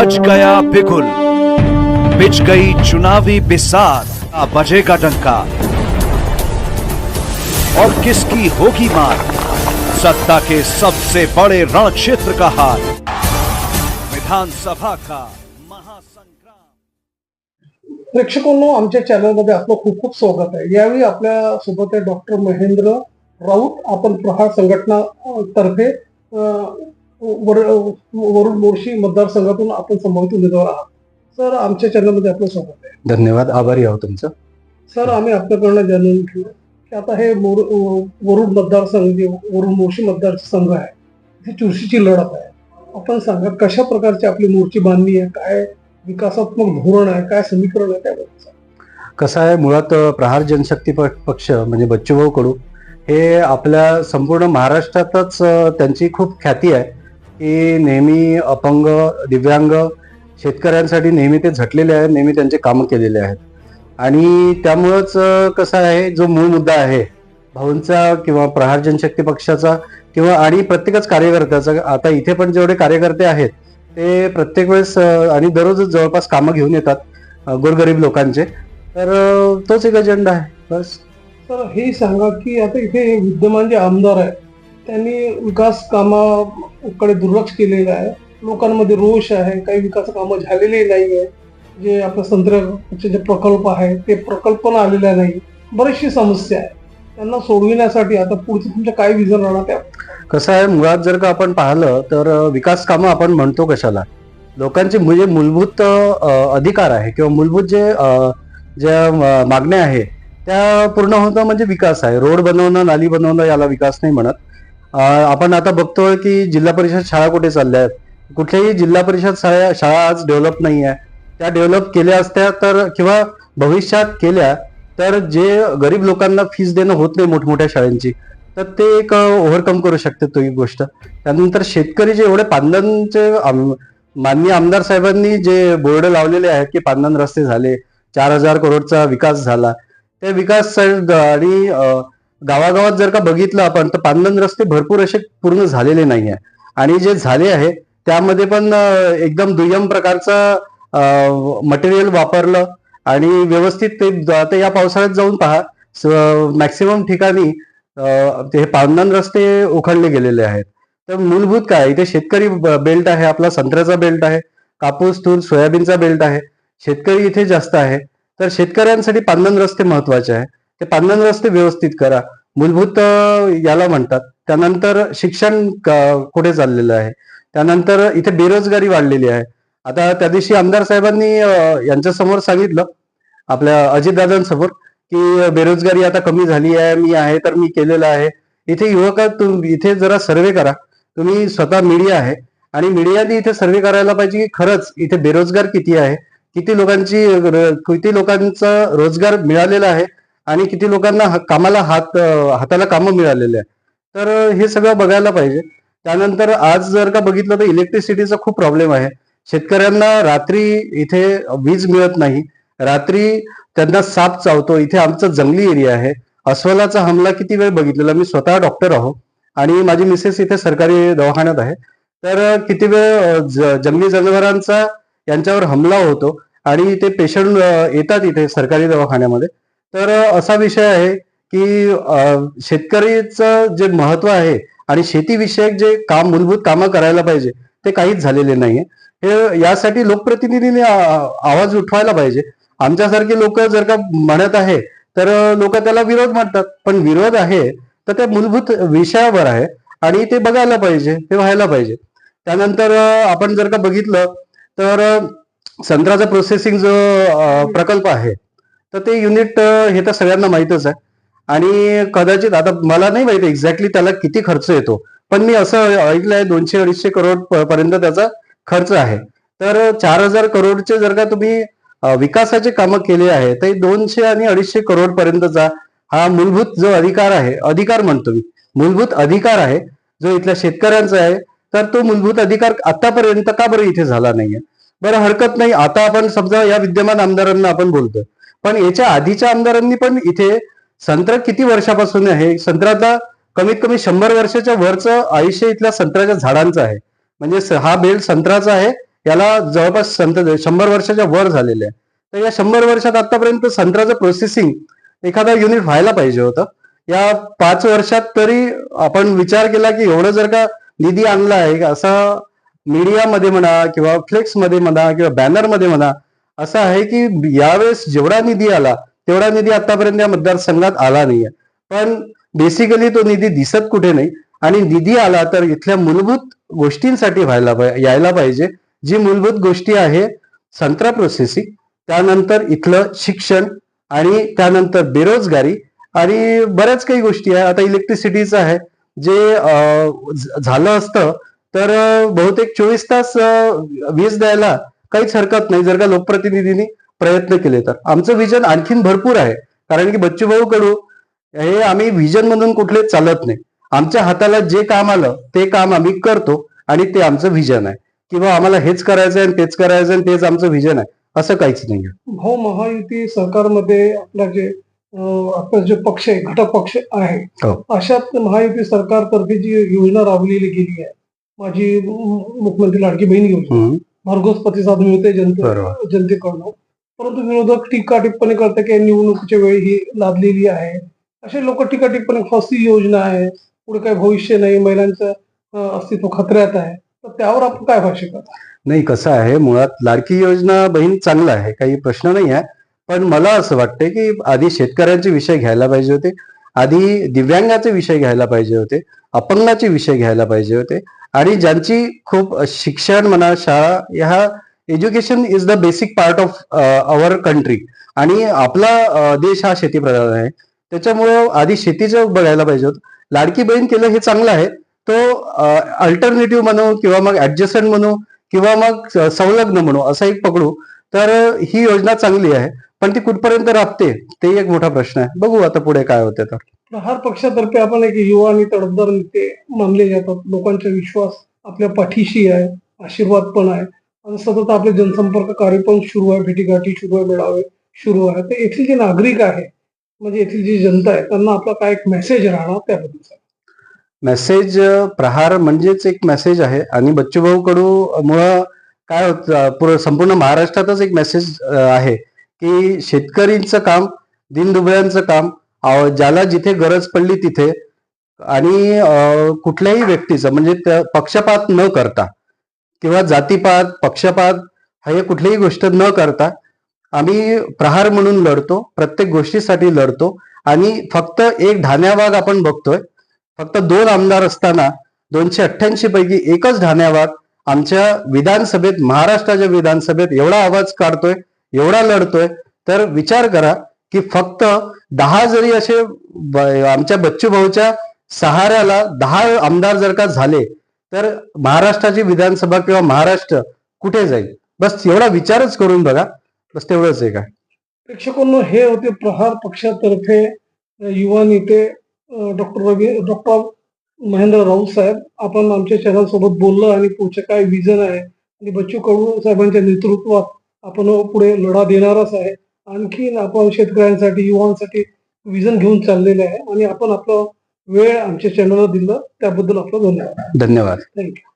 बच गया बिगुल बिच गई चुनावी बिसात बजेगा डंका। और किसकी होगी मार? सत्ता के सबसे बड़े रण क्षेत्र का हाल विधानसभा का महासंग्राम। प्रेक्षकांनो आमच्या चॅनलमध्ये आपलं खूप खूप स्वागत आहे. यावेळी आपल्यासोबत आहे डॉक्टर महेंद्र राऊत. आपण प्रहार संघटना तर्फे वरुण मोर्शी मतदारसंघातून आपण संभावित उमेदवार आहात. सर आमच्या चॅनलमध्ये आपलं स्वागत आहे. धन्यवाद. आभारी आहो तुमचं. सर आम्ही आपल्याकडनं जाणून घेऊ. की आता हे मोर अ, वरुड मतदारसंघ जे वरुड मोर्शी मतदारसंघ आहे इथे चुरशीची लढत आहे. आपण सांगा कशा प्रकारची आपली मोर्ची बांधणी आहे? काय विकासात्मक धोरण आहे? काय समीकरण आहे त्याबद्दल. कसं आहे मुळात प्रहार जनशक्ती पक्ष म्हणजे बच्चूभाऊ कडू हे आपल्या संपूर्ण महाराष्ट्रातच त्यांची खूप ख्याती आहे. की नेहमी अपंग दिव्यांग शेतकऱ्यांसाठी नेहमी ते झटलेले आहेत नेहमी त्यांचे कामं केलेले आहेत. आणि त्यामुळंच कसं आहे जो मूळ मुद्दा आहे भाऊंचा किंवा प्रहार जनशक्ती पक्षाचा किंवा आणि प्रत्येकच कार्यकर्त्याचा आता इथे पण जेवढे कार्यकर्ते आहेत ते प्रत्येक वेळेस आणि दररोजच जवळपास कामं घेऊन येतात गोरगरीब लोकांचे. तर तोच एक अजेंडा आहे बस. तर हे सांगा की आता इथे विद्यमान जे आमदार आहे त्यांनी विकास कामाकडे दुर्लक्ष केलेलं आहे. लोकांमध्ये रोष आहे. काही विकास कामं झालेली नाही आहे जे आपलं संत्र्याचे जे प्रकल्प आहे ते प्रकल्प पण आलेला नाही. बरीचशी समस्या आहे. त्यांना सोडविण्यासाठी आता पुढचं तुमचं काय विजन राहणार त्या? कसं आहे मुळात जर का आपण पाहिलं तर विकास कामं आपण म्हणतो कशाला? लोकांचे म्हणजे मूलभूत अधिकार आहे किंवा मूलभूत जे ज्या मागण्या आहे त्या पूर्ण होणं म्हणजे विकास आहे. रोड बनवणं नाली बनवणं याला विकास नाही म्हणत. आपण आता बघतोय की जिल्हा परिषद शाळा कुठे चालल्या आहेत? कुठल्याही जिल्हा परिषद शाळा शाळा आज डेव्हलप नाही आहे. त्या डेव्हलप केल्या असत्या तर किंवा भविष्यात केल्या तर जे गरीब लोकांना फीस देणं होत नाही मोठमोठ्या शाळांची तर ते एक ओव्हरकम करू शकते तो ही गोष्ट. त्यानंतर शेतकरी जे एवढे पांदनचे माननीय आमदार साहेबांनी जे बोर्ड लावलेले आहेत की पांदन रस्ते झाले चार हजार करोडचा विकास झाला. ते विकास आणि गावागावात जर का बघितलं आपण तर पांदन रस्ते भरपूर असे पूर्ण झालेले नाही आहे आणि जे झाले आहे त्यामध्ये पण एकदम दुय्यम प्रकारचं मटेरियल वापरलं. आणि व्यवस्थित ते आता या पावसाळ्यात जाऊन पहा मॅक्सिमम ठिकाणी हे ते पांदन रस्ते उखडले गेलेले आहेत. तर मूलभूत काय इथे शेतकरी बेल्ट आहे आपला संत्र्याचा बेल्ट आहे कापूस तूर सोयाबीनचा बेल्ट आहे. शेतकरी इथे जास्त आहे. तर शेतकऱ्यांसाठी पांदन रस्ते महत्त्वाचे आहे. ते पांदन रस्ते व्यवस्थित करा. मूलभूत याला म्हणतात. त्यानंतर शिक्षण कुठे चाललेलं आहे? त्यानंतर इथे बेरोजगारी वाढलेली आहे. आता त्या दिवशी आमदार साहेबांनी यांच्या समोर सांगितलं आपल्या अजितदादांसमोर की बेरोजगारी आता कमी झाली आहे मी आहे तर मी केलेलं आहे. इथे युवक तुम इथे जरा सर्वे करा. तुम्ही स्वतः मीडिया आहे आणि मीडियाने इथे सर्वे करायला पाहिजे की खरंच इथे बेरोजगार किती आहे? किती लोकांची किती लोकांचा रोजगार मिळालेला आहे? आणि किती लोकांना हा- कामाला हात हाताला कामं मिळालेले आहे तर हे सगळं बघायला पाहिजे. त्यानंतर आज जर का बघितलं तर इलेक्ट्रिसिटीचा खूप प्रॉब्लेम आहे. शेतकऱ्यांना रात्री इथे वीज मिळत नाही. रात्री त्यांना साप चावतो. इथे आमचा जंगली एरिया आहे. अस्वलाचा हमला किती वेळ बघितलेला? मी स्वतः डॉक्टर आहो. आणि माझी मिसेस इथे सरकारी दवाखान्यात आहे. तर किती वेळ ज- जंगली जनावरांचा यांच्यावर हमला होतो. आणि ते पेशंट येतात इथे सरकारी दवाखान्यामध्ये. तर असा विषय आहे की शेतकरीचं जे महत्त्व आहे आणि शेतीविषयक जे काम मूलभूत कामं करायला पाहिजे ते काहीच झालेले नाहीये. हे यासाठी लोकप्रतिनिधींनी आवाज उठवायला पाहिजे. आमच्यासारखे लोक जर का म्हणत आहे तर लोक त्याला विरोध म्हणतात पण विरोध आहे तर त्या मूलभूत विषयावर आहे आणि ते बघायला पाहिजे ते व्हायला पाहिजे. त्यानंतर आपण जर का बघितलं तर संत्र्याचा प्रोसेसिंग जो प्रकल्प आहे तर ते युनिट हे तर सगळ्यांना माहीतच आहे. आणि कदाचित आता मला नाही माहिती एक्झॅक्टली त्याला किती खर्च येतो. पण मी असं ऐकलंय दोनशे अडीचशे करोड पर्यंत त्याचा खर्च आहे. तर चार हजार करोडचे जर का तुम्ही विकासाचे कामं केले आहे तर दोनशे आणि अडीचशे करोड पर्यंतचा हा मूलभूत जो अधिकार आहे अधिकार म्हणतो मी मूलभूत अधिकार आहे जो इथल्या शेतकऱ्यांचा आहे तर तो मूलभूत अधिकार आतापर्यंत का बरं इथे झाला नाहीये? बरं हरकत नाही. आता आपण समजा या विद्यमान आमदारांना आपण बोलतोय. पण याच्या आधीच्या आमदारांनी पण इथे संत्रा किती वर्षापासून आहे? संत्र्याचा कमीत कमी शंभर वर्षाच्या वरचं आयुष्य इथल्या संत्र्याच्या झाडांचं आहे. म्हणजे हा बेल्ट संत्र्याचा आहे. याला जवळपास संत शंभर वर्षाच्या वर झालेले आहे. तर या शंभर वर्षात आतापर्यंत संत्र्याचं प्रोसेसिंग एखादा युनिट व्हायला पाहिजे होतं. या पाच वर्षात तरी आपण विचार केला की एवढं जर का निधी आणला आहे असा मीडियामध्ये म्हणा किंवा फ्लेक्समध्ये म्हणा किंवा बॅनरमध्ये म्हणा असं आहे की यावेळेस जेवढा निधी आला तेवढा निधी आतापर्यंत या मतदारसंघात आला नाहीये. पण बेसिकली तो निधी दिसत कुठे नाही. आणि निधी आला तर इथल्या मूलभूत गोष्टींसाठी व्हायला यायला पाहिजे. जी मूलभूत गोष्टी आहे संत्रा प्रोसेसिंग त्यानंतर इथलं शिक्षण आणि त्यानंतर बेरोजगारी आणि बऱ्याच काही गोष्टी आहे. आता इलेक्ट्रिसिटीचं आहे जे झालं असतं तर बहुतेक चोवीस तास वीज द्यायला काहीच हरकत नाही. जर का लोकप्रतिनिधींनी प्रयत्न केले तर. आमचं विजन आणखीन भरपूर आहे. कारण की बच्चूभाऊ कडू हे आम्ही व्हिजन म्हणून कुठले चालत नाही. आमच्या हाताला जे काम आलं ते काम आम्ही करतो आणि ते आमचं व्हिजन आहे. किंवा आम्हाला हेच करायचं आहे आणि तेच करायचं आहे आणि तेच आमचं व्हिजन आहे. असं काहीच नाही भाऊ महायुती सरकारमध्ये आपला जे आपला जे पक्ष आहे घटक पक्ष आहे हो. अशात महायुती सरकारतर्फे जी योजना राबवलेली गेली आहे माझी मुख्यमंत्री लाडकी बहीण योजना. भरघोस प्रतिसाद मिळते जनते बरोबर. जनतेकडून. परंतु विरोधक टीका टिप्पणी करते की निवडणुकीच्या वेळी ही लादलेली आहे. असे लोक टीका टिप्पणी फसवी योजना आहे. पुढे काही भविष्य नाही. महिलांचं अं, अस्तित्व खतऱ्यात आहे. तर त्यावर आपण काय भाष्य करता नाही कसं आहे? मुळात लाडकी योजना बहीण चांगलं आहे. काही प्रश्न नाही आहे. पण मला असं वाटतंय की आधी शेतकऱ्यांचे विषय घ्यायला पाहिजे होते. आधी दिव्यांगाचे विषय घ्यायला पाहिजे होते. अपंगाचे विषय घ्यायला पाहिजे होते. आणि ज्यांची खूप शिक्षण म्हणा शाळा ह्या education is the basic part of our country आणि आपला uh, देश हा शेतीप्रधान आहे. त्याच्यामुळं आधी शेतीचं बघायला पाहिजे लाडकी बहीण केलं हे चांगलं आहे. तो uh, अल्टरनेटिव्ह म्हणू किंवा मग ऍडजस्टंट म्हणू किंवा मग uh, संलग्न म्हणू असं एक पकडू तर ही योजना चांगली आहे. पण ती कुठपर्यंत राबते ते एक मोठा प्रश्न आहे. बघू आता पुढे काय होते तर. प्रहार पक्षातर्फे आपण एक युवा आणि तडफदार नेते मानले जातात. लोकांचा विश्वास आपल्या पाठीशी आहे आशीर्वाद पण आहे. आणि सतत आपले जनसंपर्क कार्य पण सुरू आहे भेटीगाठी सुरू आहे मेळावे सुरू आहे तर येथील जे नागरिक आहे म्हणजे येथील जी जनता आहे त्यांना आपला काय एक मेसेज राहणार त्याबद्दल मेसेज प्रहार म्हणजेच एक मेसेज आहे. आणि बच्चूभाऊ कडू मुळं काय होतं संपूर्ण महाराष्ट्रातच एक मेसेज आहे की शेतकरींचं काम दिनदुबळ्यांचं काम ज्याला जिथे गरज पडली तिथे. आणि कुठल्याही व्यक्तीचं म्हणजे पक्षपात न करता किंवा जातीपात पक्षपात हे कुठलीही गोष्ट न करता आम्ही प्रहार म्हणून लढतो प्रत्येक गोष्टीसाठी लढतो. आणि फक्त एक ढाण्यावाग आपण बघतोय. फक्त दोन आमदार असताना दोनशे अठ्ठ्याऐंशी पैकी एकच ढाण्यावाग आमच्या विधानसभेत महाराष्ट्राच्या विधानसभेत एवढा आवाज काढतोय एवढा लढतोय. तर विचार करा की फक्त दहा जरी असे आमच्या बच्चू भाऊच्या सहाऱ्याला दहा आमदार जर का झाले तर महाराष्ट्राची विधानसभा किंवा महाराष्ट्र कुठे जाईल? बस एवढा विचारच करून बघा. बस तेवढंच आहे का? प्रेक्षकांनो हे होते प्रहार पक्षातर्फे युवा नेते डॉक्टर रवी डॉक्टर महेंद्र राऊत साहेब. आपण आमच्या चॅनल सोबत बोललो आणि पुढचे काय विजन आहे आणि बच्चू कडू साहेबांच्या नेतृत्वात आपण पुढे लढा देणारच आहे. आणखी आपण शेतकऱ्यांसाठी युवांसाठी विजन घेऊन चाललेले आहे. आणि आपण आपला वेळ आमच्या चॅनलला दिलं त्याबद्दल आपलं धन्यवाद. धन्यवाद. थँक्यू